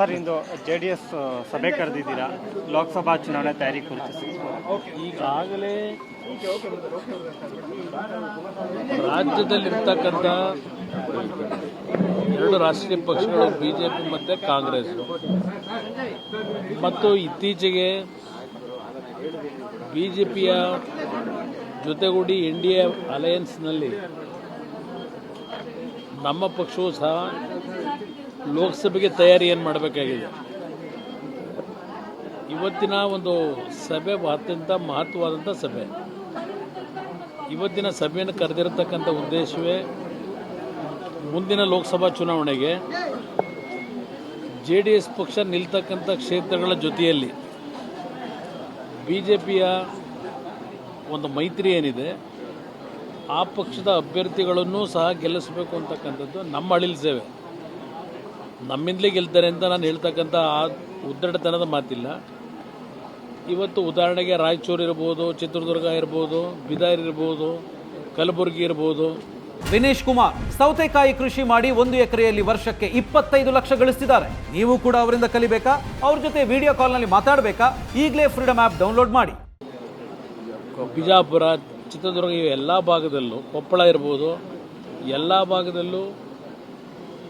Sir, ಇಂದು J D S ಸಭೆ ಕರೆದಿದ್ದೀರಾ ಲೋಕಸಭಾ ಚುನಾವಣೆ ತಯಾರಿ ಕುರಿತು. ಈಗಾಗಲೇ ರಾಜ್ಯದಲ್ಲಿರ್ತಕ್ಕಂಥ ಎರಡು ರಾಷ್ಟ್ರೀಯ ಪಕ್ಷಗಳು ಬಿ ಜೆ ಪಿ ಮತ್ತು ಕಾಂಗ್ರೆಸ್ ಮತ್ತು ಇತ್ತೀಚೆಗೆ ಬಿ ಜೆ ಪಿಯ ಜೊತೆಗೂಡಿ ಎನ್ ಡಿ ಎ ಅಲಯನ್ಸ್ನಲ್ಲಿ ನಮ್ಮ ಪಕ್ಷವೂ ಸಹ ಲೋಕಸಭೆಗೆ ತಯಾರಿ ಏನು ಮಾಡಬೇಕಾಗಿದೆ? ಇವತ್ತಿನ ಒಂದು ಸಭೆ ಅತ್ಯಂತ ಮಹತ್ವವಾದಂಥ ಸಭೆ. ಇವತ್ತಿನ ಸಭೆಯನ್ನು ಕರೆದಿರತಕ್ಕಂಥ ಉದ್ದೇಶವೇ ಮುಂದಿನ ಲೋಕಸಭಾ ಚುನಾವಣೆಗೆ ಜೆ ಡಿ ಎಸ್ ಪಕ್ಷ ನಿಲ್ತಕ್ಕಂಥ ಕ್ಷೇತ್ರಗಳ ಜೊತೆಯಲ್ಲಿ ಬಿ ಜೆ ಪಿಯ ಒಂದು ಮೈತ್ರಿ ಏನಿದೆ, ಆ ಪಕ್ಷದ ಅಭ್ಯರ್ಥಿಗಳನ್ನು ಸಹ ಗೆಲ್ಲಿಸಬೇಕು ಅಂತಕ್ಕಂಥದ್ದು ನಮ್ಮ ಅಳಿಲ್ ಸೇವೆ. ನಮ್ಮಿಂದಲೇ ಗೆಲ್ತಾರೆ ಅಂತ ನಾನು ಹೇಳ್ತಕ್ಕಂಥ ಆ ಉದ್ದಟತನದ ಮಾತಿಲ್ಲ. ಇವತ್ತು ಉದಾಹರಣೆಗೆ ರಾಯಚೂರು ಇರ್ಬೋದು ಚಿತ್ರದುರ್ಗ ಇರ್ಬೋದು ಬಿದಾರ್ ಇರ್ಬೋದು ಕಲಬುರಗಿ ಇರ್ಬೋದು. ದಿನೇಶ್ ಕುಮಾರ್ ಸೌತೆಕಾಯಿ ಕೃಷಿ ಮಾಡಿ ಒಂದು ಎಕರೆಯಲ್ಲಿ ವರ್ಷಕ್ಕೆ ಇಪ್ಪತ್ತೈದು ಲಕ್ಷ ಗಳಿಸ್ತಿದ್ದಾರೆ. ನೀವು ಕೂಡ ಅವರಿಂದ ಕಲಿಬೇಕಾ? ಅವ್ರ ಜೊತೆ ವಿಡಿಯೋ ಕಾಲ್ನಲ್ಲಿ ಮಾತಾಡಬೇಕಾ? ಈಗಲೇ ಫ್ರೀಡಮ್ ಆ್ಯಪ್ ಡೌನ್ಲೋಡ್ ಮಾಡಿ. ಬಿಜಾಪುರ ಚಿತ್ರದುರ್ಗ ಇವೆಲ್ಲ ಎಲ್ಲ ಭಾಗದಲ್ಲೂ ಕೊಪ್ಪಳ ಇರ್ಬೋದು ಎಲ್ಲ ಭಾಗದಲ್ಲೂ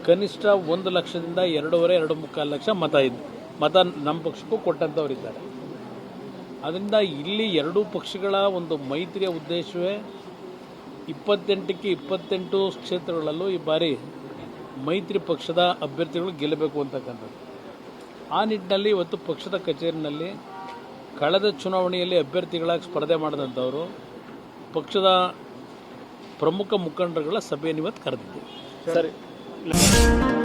ಕನಿಷ್ಠ ಒಂದು ಲಕ್ಷದಿಂದ ಎರಡೂವರೆ, ಎರಡು ಮುಕ್ಕಾಲು ಲಕ್ಷ ಮತ ಇದ್ದು ಮತ ನಮ್ಮ ಪಕ್ಷಕ್ಕೂ ಕೊಟ್ಟಂಥವರಿದ್ದಾರೆ ಅದರಿಂದ ಇಲ್ಲಿ ಎರಡೂ ಪಕ್ಷಗಳ ಒಂದು ಮೈತ್ರಿಯ ಉದ್ದೇಶವೇ ಇಪ್ಪತ್ತೆಂಟಕ್ಕೆ ಇಪ್ಪತ್ತೆಂಟು ಕ್ಷೇತ್ರಗಳಲ್ಲೂ ಈ ಬಾರಿ ಮೈತ್ರಿ ಪಕ್ಷದ ಅಭ್ಯರ್ಥಿಗಳು ಗೆಲ್ಲಬೇಕು ಅಂತಕ್ಕಂಥದ್ದು. ಆ ನಿಟ್ಟಿನಲ್ಲಿ ಇವತ್ತು ಪಕ್ಷದ ಕಚೇರಿನಲ್ಲಿ ಕಳೆದ ಚುನಾವಣೆಯಲ್ಲಿ ಅಭ್ಯರ್ಥಿಗಳಾಗಿ ಸ್ಪರ್ಧೆ ಮಾಡಿದಂಥವರು ಪಕ್ಷದ ಪ್ರಮುಖ ಮುಖಂಡರುಗಳ ಸಭೆಯನ್ನು ಇವತ್ತು ಕರೆದಿದ್ದೆ. ಸರ್. La...